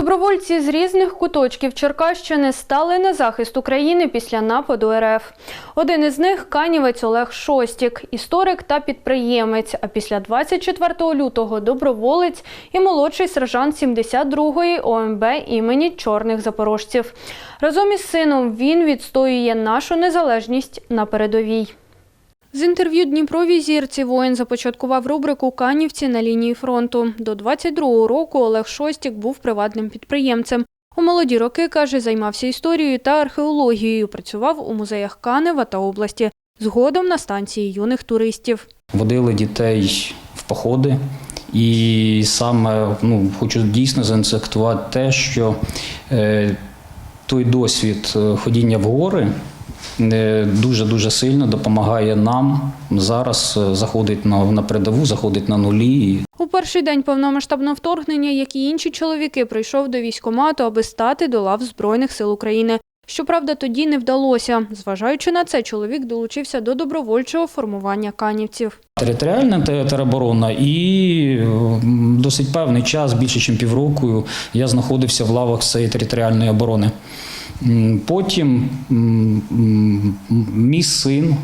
Добровольці з різних куточків Черкащини стали на захист України після нападу РФ. Один із них канівець Олег Шостік, історик та підприємець. А після 24 лютого доброволець і молодший сержант 72-ї ОМБ імені Чорних Запорожців. Разом із сином він відстоює нашу незалежність на передовій. З інтерв'ю Дніпровій зірці воїн започаткував рубрику Канівці на лінії фронту. До 22-го року Олег Шостік був приватним підприємцем. У молоді роки, каже, займався історією та археологією, працював у музеях Канева та області, згодом на станції юних туристів. водили дітей в походи. І саме ну, хочу дійсно заінсектувати те, що е, той досвід е, ходіння в гори е, дуже-дуже сильно допомагає нам зараз е, заходить на, на передову, заходить на нулі. У перший день повномасштабного вторгнення, як і інші чоловіки, прийшов до військкомату, аби стати до лав Збройних сил України. Щоправда, тоді не вдалося. Зважаючи на це, чоловік долучився до добровольчого формування канівців. Територіальна тероборона і досить певний час, більше ніж півроку, я знаходився в лавах цієї територіальної оборони. Потім мій син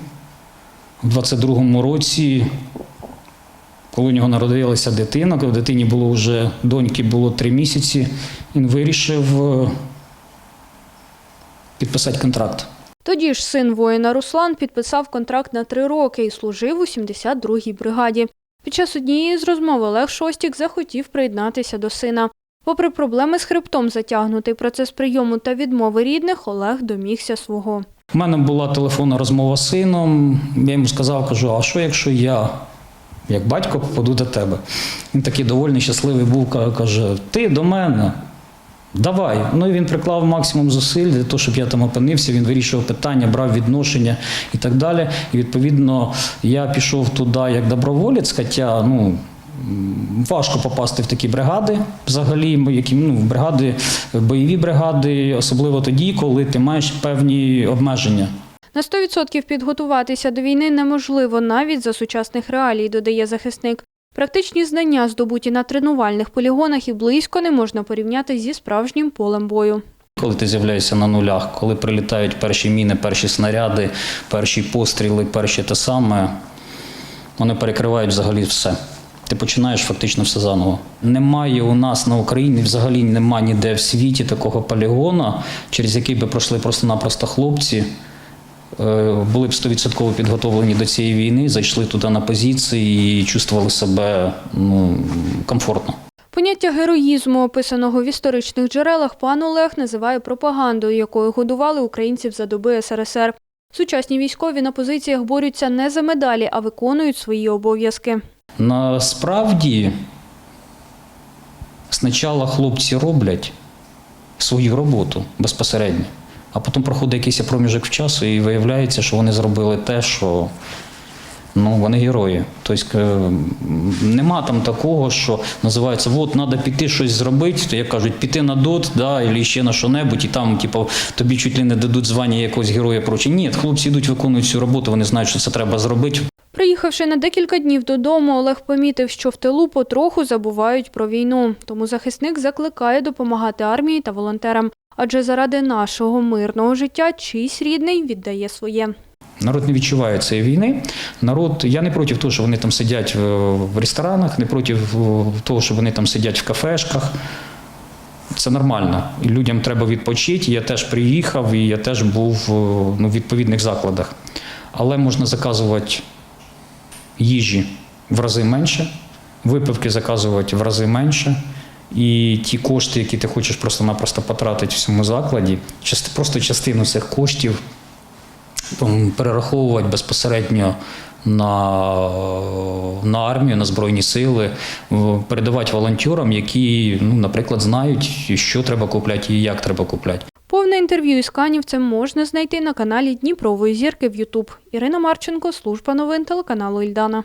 у 22-му році, коли у нього народилася дитина, коли дитині було вже доньки було три місяці, він вирішив е, підписати контракт. Тоді ж син воїна Руслан підписав контракт на три роки і служив у 72-й бригаді. Під час однієї з розмов Олег Шостік захотів приєднатися до сина. Попри проблеми з хребтом, затягнутий процес прийому та відмови рідних, Олег домігся свого. У мене була телефонна розмова з сином. Я йому сказав, кажу, а що якщо я, як батько, попаду до тебе? Він такий довольний, щасливий був, каже, ти до мене. Давай. Ну і він приклав максимум зусиль для того, щоб я там опинився. Він вирішував питання, брав відношення і так далі. І відповідно я пішов туди як доброволець, хоча ну. Важко попасти в такі бригади, взагалі, які ну, бригади, бойові бригади, особливо тоді, коли ти маєш певні обмеження. На 100% підготуватися до війни неможливо навіть за сучасних реалій, додає захисник. Практичні знання, здобуті на тренувальних полігонах, і близько не можна порівняти зі справжнім полем бою. Коли ти з'являєшся на нулях, коли прилітають перші міни, перші снаряди, перші постріли, перші те саме, вони перекривають взагалі все. Ти починаєш фактично все заново. Немає у нас на Україні, взагалі немає ніде в світі такого полігона, через який би пройшли просто-напросто хлопці, е, були б 100% підготовлені до цієї війни, зайшли туди на позиції і чувствували себе ну, комфортно. Поняття героїзму, описаного в історичних джерелах, пан Олег називає пропагандою, якою годували українців за доби СРСР. Сучасні військові на позиціях борються не за медалі, а виконують свої обов'язки. Насправді, спочатку хлопці роблять свою роботу безпосередньо, а потім проходить якийсь проміжок часу і виявляється, що вони зробили те, що ну, вони герої. Тобто е, нема там такого, що називається, от треба піти щось зробити, то як кажуть, піти на дот, да, або ще на що-небудь, і там, типу, тобі чуть ли не дадуть звання якогось героя прочі. Ні, хлопці йдуть, виконують цю роботу, вони знають, що це треба зробити. Приїхавши на декілька днів додому, Олег помітив, що в тилу потроху забувають про війну. Тому захисник закликає допомагати армії та волонтерам. Адже заради нашого мирного життя чийсь рідний віддає своє. Народ не відчуває цієї війни. Народ, я не проти того, що вони там сидять в, ресторанах, не проти того, що вони там сидять в кафешках. Це нормально. Людям треба відпочити. Я теж приїхав і я теж був е, ну, в відповідних закладах. Але можна заказувати їжі в рази менше, випивки заказувати в рази менше. І ті кошти, які ти хочеш просто-напросто потратити в цьому закладі, просто частину цих коштів перераховувати безпосередньо на, на армію, на Збройні сили, передавати волонтерам, які, ну, наприклад, знають, що треба купляти і як треба купляти. Інтерв'ю із канівцем можна знайти на каналі Дніпрової зірки в Ютуб. Ірина Марченко, служба новин телеканалу Ільдана.